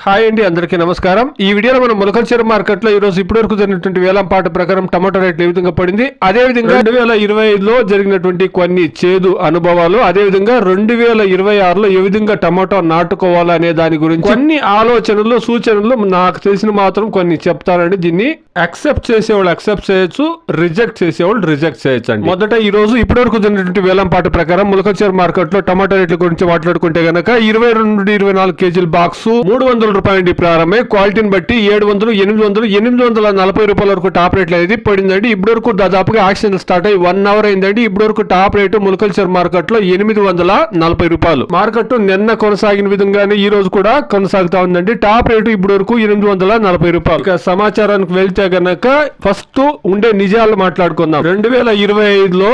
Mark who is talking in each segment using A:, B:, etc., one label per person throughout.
A: Hi అండి అందరికీ నమస్కారం. ఈ వీడియోలో మనం ములకల్చర్ మార్కెట్లో ఇప్పటివరకు రోజు ఇప్పటి వరకు జరిగినటువంటి వేలంపాట ప్రకారం టమాటో రేట్లు ఏ విధంగా పడింది అదే విధంగా రెండు వేల ఇరవై ఐదులో జరిగినటువంటి కొన్ని చేదు అనుభవాలు అదే విధంగా రెండు వేల ఇరవై ఆరులో ఏ విధంగా టమాటో నాటుకోవాలా అనే దాని గురించి కొన్ని ఆలోచనలు సూచనలు నాకు తెలిసిన మాత్రం కొన్ని చెప్తానండి. దీన్ని అక్సెప్ట్ చేసేవాళ్ళు అక్సెప్ట్ చేయొచ్చు రిజెక్ట్ చేసేవాళ్ళు రిజెక్ట్ చేయొచ్చు అండి మొదట ఈ రోజు ఇప్పటి వరకు జరిగినటువంటి వేలంపాట ప్రకారం ములకల్చర్ మార్కెట్లో టమాటో రేట్ల గురించి మాట్లాడుకుంటే గనక ఇరవై రెండు నుండి ఇరవై నాలుగు కేజీల బాక్స్ మూడు వందల రూపాయల నుండి ప్రారంభమై క్వాలిటీని బట్టి ఏడు వందలు ఎనిమిది వందలు ఎనిమిది వందల నలభై రూపాయల వరకు టాప్ రేట్లు అనేది పడిందండి. ఇప్పటి వరకు దాదాపుగా యాక్షన్ స్టార్ట్ అయ్యి వన్ అవర్ అయిందండి. ఇప్పటి వరకు టాప్ రేటు ములకల్చర్ మార్కెట్లో ఎనిమిది వందల నలభై రూపాయలు. మార్కెట్ నిన్న కొనసాగిన విధంగానే ఈ రోజు కూడా కొనసాగుతా ఉందండి. టాప్ రేటు ఇప్పటి వరకు ఎనిమిది వందల నలభై రూపాయలు. ఇక సమాచారానికి వెళ్తే గనక ఫస్ట్ ఉండే నిజాలు మాట్లాడుకుందాం. రెండు వేల ఇరవై ఐదులో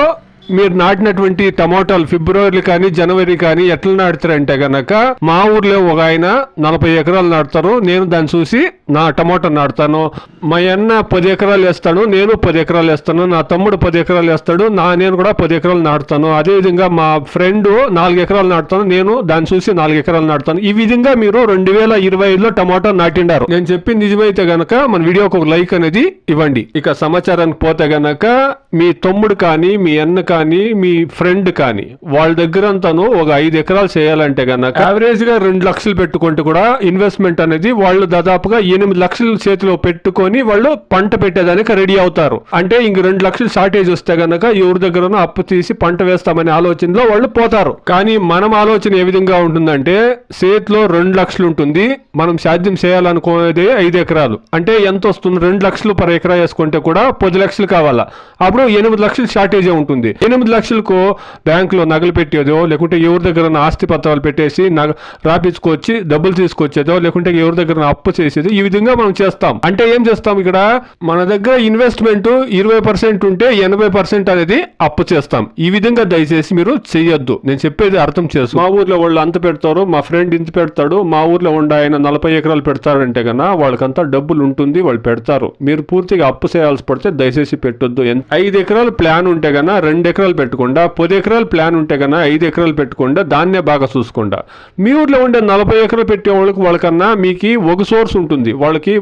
A: మీరు నాటినటువంటి టమోటాలు ఫిబ్రవరి కానీ జనవరి కానీ ఎట్లా నాటుతారంటే గనక మా ఊర్లో ఒక ఆయన నలభై ఎకరాలు నాటుతారు. నేను దాన్ని చూసి నా టమోటా నాటుతాను. మా అన్న పది ఎకరాలు వేస్తాడు నేను పది ఎకరాలు వేస్తాను నా తమ్ముడు పది ఎకరాలు వేస్తాడు నా నేను కూడా పది ఎకరాలు నాటుతాను. అదే విధంగా మా ఫ్రెండ్ నాలుగు ఎకరాలు నాటుతాను నేను దాన్ని చూసి నాలుగు ఎకరాలు నాటుతాను. ఈ విధంగా మీరు రెండు వేల ఇరవై ఐదులో టమాటా నాటిండారు. నేను చెప్పింది నిజమైతే గనక మన వీడియోకి ఒక లైక్ అనేది ఇవ్వండి. ఇక సమాచారానికి పోతే గనక మీ తమ్ముడు కానీ మీ అన్న కానీ కానీ మీ ఫ్రెండ్ కానీ వాళ్ళ దగ్గర అంతాను ఒక ఐదు ఎకరాలు చేయాలంటే కనుక యావరేజ్గా రెండు లక్షలు పెట్టుకుంటే కూడా ఇన్వెస్ట్మెంట్ అనేది వాళ్ళు దాదాపుగా ఎనిమిది లక్షలు చేతిలో పెట్టుకొని వాళ్ళు పంట పెట్టేదానికి రెడీ అవుతారు. అంటే ఇంక రెండు లక్షలు షార్టేజ్ వస్తే గనక ఎవరి దగ్గర అప్పు తీసి పంట వేస్తామనే ఆలోచనలో వాళ్ళు పోతారు. కానీ మనం ఆలోచన ఏ విధంగా ఉంటుందంటే చేతిలో రెండు లక్షలు ఉంటుంది మనం సాధ్యం చేయాలనుకునేది ఐదు ఎకరాలు. అంటే ఎంత వస్తుంది? రెండు లక్షలు పర్ ఎకరా వేసుకుంటే కూడా పది లక్షలు కావాలా? అప్పుడు ఎనిమిది లక్షలు షార్టేజే ఉంటుంది. ఎనిమిది లక్షలకు బ్యాంకులో నగలు పెట్టేదో లేకుంటే ఎవరి దగ్గర ఆస్తి పత్రాలు పెట్టేసి నగ రాపించుకొచ్చి డబ్బులు తీసుకొచ్చేదో లేకుంటే ఎవరి దగ్గర అప్పు చేసేది ఈ విధంగా మనం చేస్తాం. అంటే ఏం చేస్తాం ఇక్కడ? మన దగ్గర ఇన్వెస్ట్మెంట్ ఇరవై పర్సెంట్ ఉంటే ఎనభై పర్సెంట్ అనేది అప్పు చేస్తాం. ఈ విధంగా దయచేసి మీరు చెయ్యొద్దు. నేను చెప్పేది అర్థం చేసు మా ఊర్లో వాళ్ళు అంత పెడతారు మా ఫ్రెండ్ ఇంత పెడతాడు మా ఊర్లో ఉండే ఆయన నలభై ఎకరాలు పెడతారంటే కన్నా వాళ్ళకంతా డబ్బులు ఉంటుంది వాళ్ళు పెడతారు. మీరు పూర్తిగా అప్పు చేయాల్సి పడితే దయచేసి పెట్టొద్దు. ఐదు ఎకరాలు ప్లాన్ ఉంటే కన్నా రెండు ఎకరాలు పెట్టకుండా పది ఎకరాలు ప్లాన్ ఉంటే కన్నా ఐదు ఎకరాలు పెట్టుకుండా దాన్నే బాగా చూసుకుండా. మీ ఊర్లో ఉండే నలభై ఎకరాలు పెట్టే వాళ్ళకి వాళ్ళకన్నా మీకు ఒక సోర్స్ ఉంటుంది. వాళ్ళకి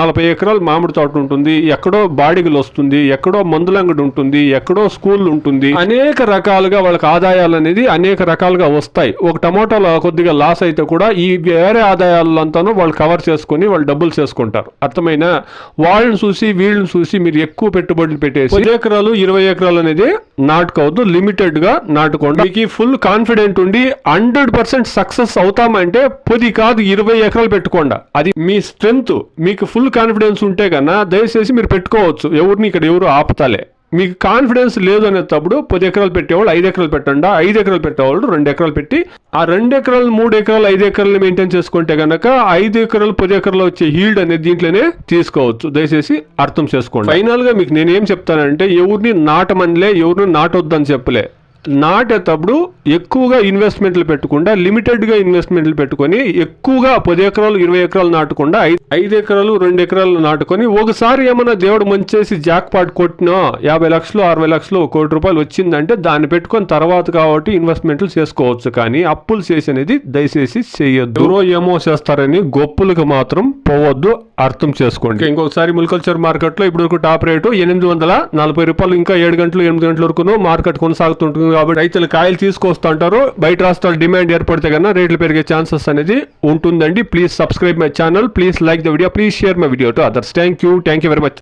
A: నలభై ఎకరాలు మామిడి తోట ఉంటుంది ఎక్కడో బాడిగలు వస్తుంది ఎక్కడో మందులంగడి ఉంటుంది ఎక్కడో స్కూల్ ఉంటుంది. అనేక రకాలుగా వాళ్ళకి ఆదాయాలు అనేది అనేక రకాలుగా వస్తాయి. ఒక టమోటాలో కొద్దిగా లాస్ అయితే కూడా ఈ వేరే ఆదాయాలంతానూ వాళ్ళు కవర్ చేసుకొని వాళ్ళు డబ్బులు చేసుకుంటారు. అర్థమైన? వాళ్ళని చూసి వీళ్ళని చూసి మీరు ఎక్కువ పెట్టుబడులు పెట్టేసి ఎకరాలు ఇరవై ఎకరాలు అనేది నాటుకోవద్దు లిమిటెడ్గా నాటుకోండి. మీకు ఫుల్ కాన్ఫిడెంట్ ఉండి హండ్రెడ్ పర్సెంట్ సక్సెస్ అవుతామంటే పది కాదు ఇరవై ఎకరాలు పెట్టుకోండి. అది మీ స్ట్రెంగ్త్ మీకు ఫుల్ కాన్ఫిడెన్స్ ఉంటే కన్నా దయచేసి మీరు పెట్టుకోవచ్చు. ఎవరిని ఇక్కడ ఎవరు ఆపుతాలే. మీకు కాన్ఫిడెన్స్ లేదు అనేటప్పుడు పది ఎకరాలు పెట్టేవాళ్ళు ఐదు ఎకరాలు పెట్టండి? ఐదు ఎకరాలు పెట్టేవాళ్ళు రెండు ఎకరాలు పెట్టి ఆ రెండు ఎకరాలు మూడు ఎకరాలు ఐదు ఎకరాలు మెయింటైన్ చేసుకుంటే కనుక ఐదు ఎకరాలు పది ఎకరాలు వచ్చే హీల్డ్ అనేది దీంట్లోనే తీసుకోవచ్చు. దయచేసి అర్థం చేసుకోండి. ఫైనల్గా మీకు నేను ఏం చెప్తానంటే ఎవరిని నాటమనిలే ఎవరిని నాటొద్దని చెప్పలే. నాటేటప్పుడు ఎక్కువగా ఇన్వెస్ట్మెంట్లు పెట్టకుండా లిమిటెడ్గా ఇన్వెస్ట్మెంట్లు పెట్టుకొని ఎక్కువగా పది ఎకరాలు ఇరవై ఎకరాలు నాటకుండా ఐదు ఎకరాలు రెండు ఎకరాలు నాటుకొని ఒకసారి ఏమైనా దేవుడు మంచేసి జాక్ పాట్ కొట్టినా యాభై లక్షలు అరవై లక్షలు కోటి రూపాయలు వచ్చిందంటే దాన్ని పెట్టుకొని తర్వాత కాబట్టి ఇన్వెస్ట్మెంట్లు చేసుకోవచ్చు. కానీ అప్పులు చేసి అనేది దయచేసి చేయొద్దు. ఏమో చేస్తారని గొప్పలకు మాత్రం పోవద్దు. అర్థం చేసుకోండి. ఇంకొకసారి ముల్కల్చర్ మార్కెట్లో ఇప్పుడు టాప్ రేటు ఎనిమిది వందల నలభై రూపాయలు ఇంకా ఏడు గంటలు ఎనిమిది గంటల వరకు మార్కెట్ కొనసాగుతుంటుంది. కాబట్టి రైతులు కాయలు తీసుకొస్తుంటారు. బయట రాష్ట్రాలు డిమాండ్ ఏర్పడితే కన్నా రేట్లు పెరిగే ఛాన్సెస్ అనేది ఉంటుందండి. Please subscribe my channel. Please like the video. Please share my video to others. Thank you. Thank you very much.